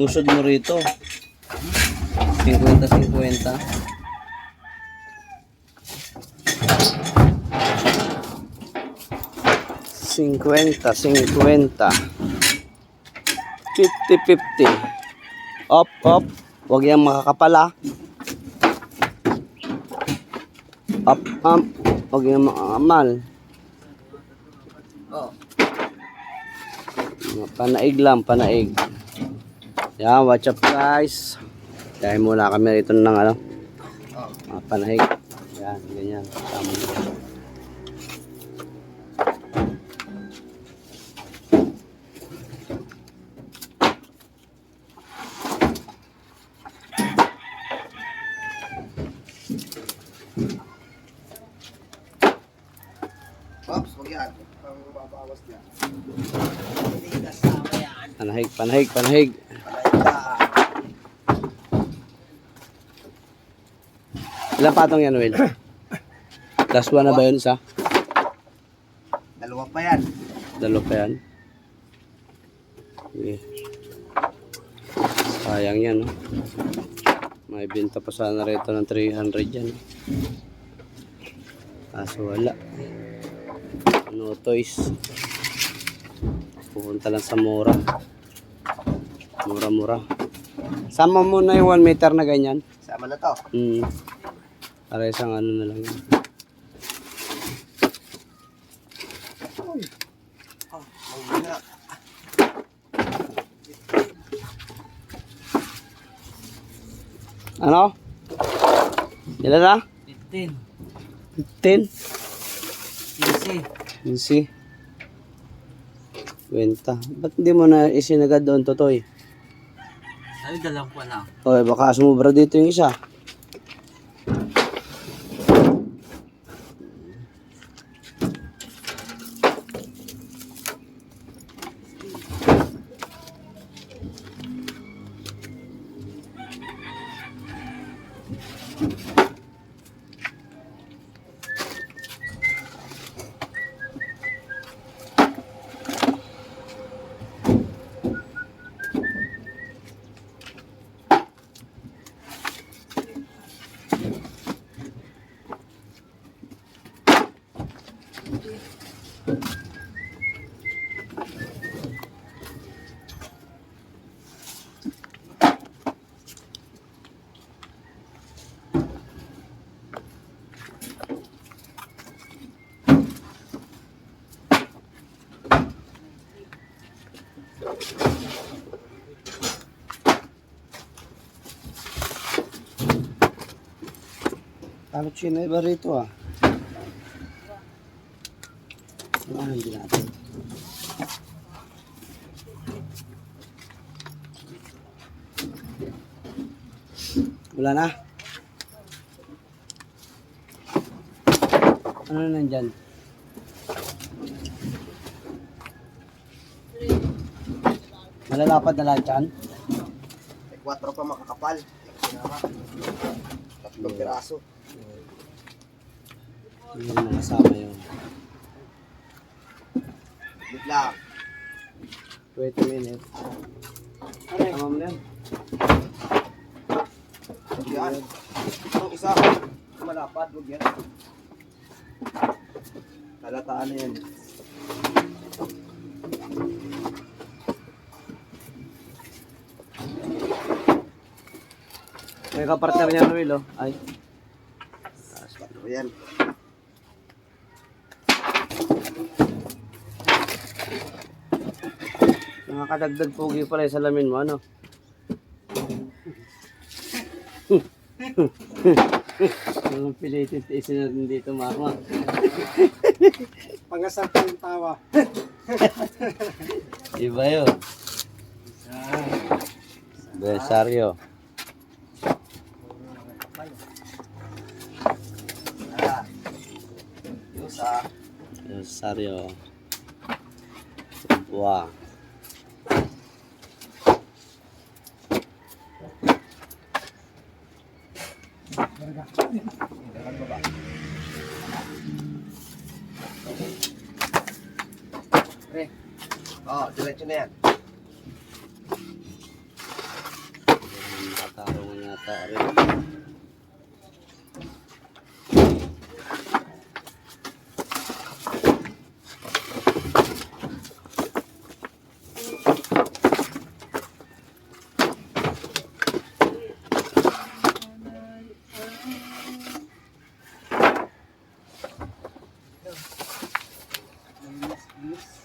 Usod mo rito. 50-50. Cincuenta, cincuenta. Fifty, fifty. Up, up. Huwag yan makakapala. Up, up. Huwag yan makakamal. Oh. Panaig lang, panaig. Yan, watch up guys. Dahil muna kami rito ng ano, mga panaig. Yan, ganyan. Tama. Pops, huwag yan. Ang babawas yan. Hindi kasama yan. Panahig, panahig, panahig. Ilang patong yan, Will? Last one na ba yun isa? Dalawa pa yan. Dalo pa yan. Sige. Sayang yan, no? May benta pa sana rito ng 300 yan. Kaso wala. No toys. Pupunta lang sa mura. Mura-mura. Sama mo na yung 1 meter na ganyan. Sama na to. Hmm. Para isang ano na lang yun. Oh. Ano? Ilan na? 15. 10? 15. Easy. Benta. Ba't hindi mo na isinagad doon, Totoy? Ay, dalang pa lang. O, baka sumubra dito yung isa. Ano china iba rito ah? Ano hindi natin? Wala na? Ano na nandyan? Malalapad na lahat yan? May 4 pa makakapal. Tatlong piraso. Hindi na kasama yun. Lang. Wait a minute. Tama mo na yan. Yan. Itong isa. Malapad. Huwag yan. Talataan na yan. May kapartner niya Noel oh. Ay. Ano yan? Nakakadagdag pogi pala yung salamin mo ano? Ang pilitin tiisin natin dito mama. Pangasal pa yung tawa. Iba yun. Besaryo. Yusa. Besaryo. Buwa. Pre. Oh, diretso na yan. Tatarungan yata rin.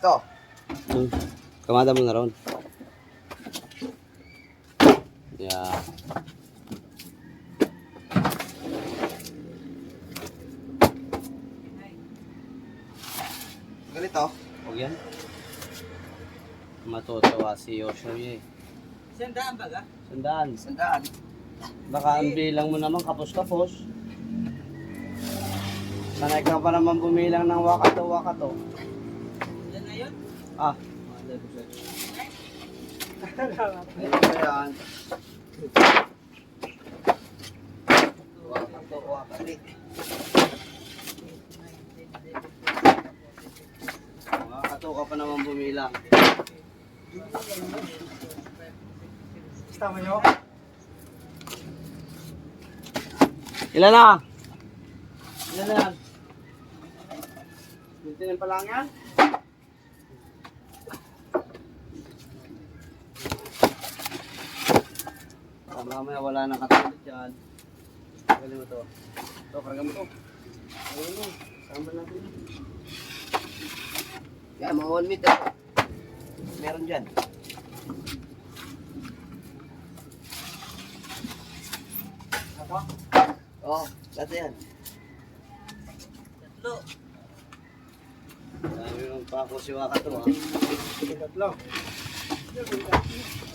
Ito. Hmm. Kamada mo na ron. Yeah. Ganito. Huwag yan. Matutuwa si Yoshio eh. Sandaan ba ka? Sandaan. Sandaan. Baka ang bilang mo naman kapos-kapos. Sanay ka pa naman bumilang ng wakato-wakato. Ah. Ba yan? Wakato, wakali. Wakato ka pa naman bumilang. Tama nyo? Ilan na? Ilan na yan? Bintinin pa lang yan? Mamaya wala nang katulad dyan. Galing mo to. Ito, karga mo to. Ayun mo. Sama natin. Yan, mga 1 meter. Meron dyan. Ako? Oo, oh, dati yan. Tatlo. Dami yung pako si Wakato ah. Tatlo. Gusto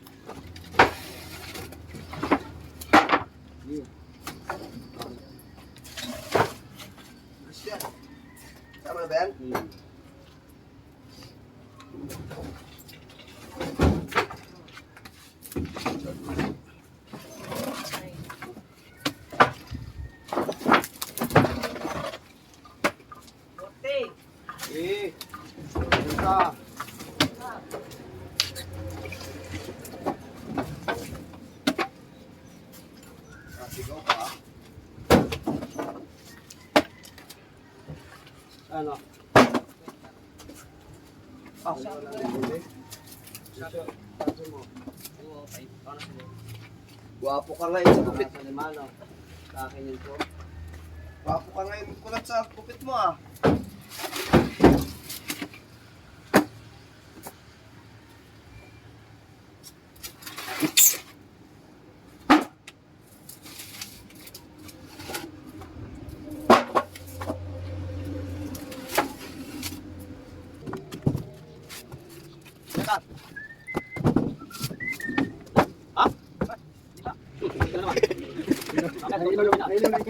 Ah, sigaw pa. Ano? Ah, wala na bumili. Oo, okay. Paano sila? Gwapo ka ngayon sa kupit. Sa akin yun po. Gwapo ka ngayon kulat sa kupit mo ah. Ja, ja, ja.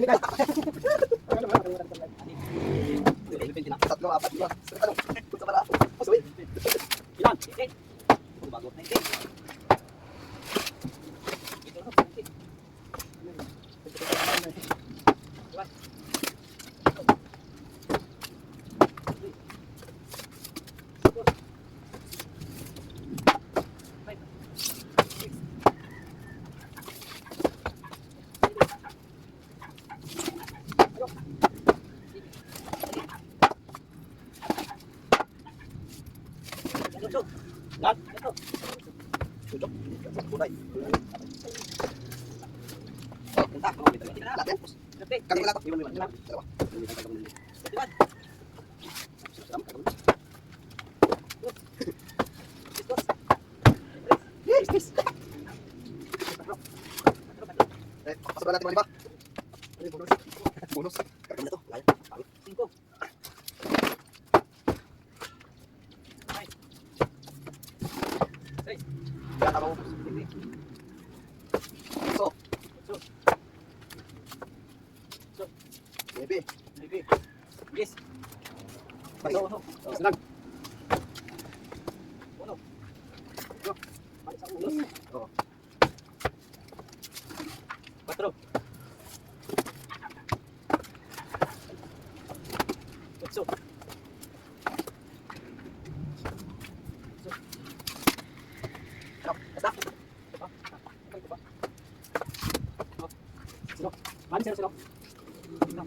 Lahat. Ito. Tutok. Kulay. Oh, punta. Lahat yan. Wala to. Iwan mo iwan. Dalawa. Diwan. Yes, yes. Eh, pasok na natin. Ano yung bonus? Bonus. Kami na to. Layo. Pangit. Cinco. Ay. Yes. Ay. Uno. Snag. Uno. Uno. Ay, sa ulo. Oo. Patro. Otso. Sino? Man, sino, sino? Sino?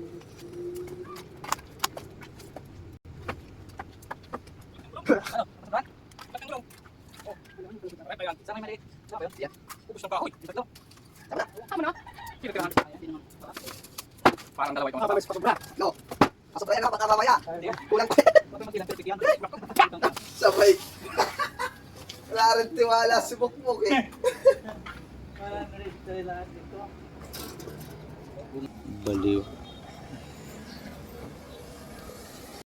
Yan. Ubus ng kahoy. Yung tatlo. Tama na. Tama na. Kailangan? Hindi naman. Parang dalawa itong Mababas pa sobra. No. Masobra yan, baka mamaya. Kulang. Sabay. Wala rin tiwala si Bukbuk eh. Baliw.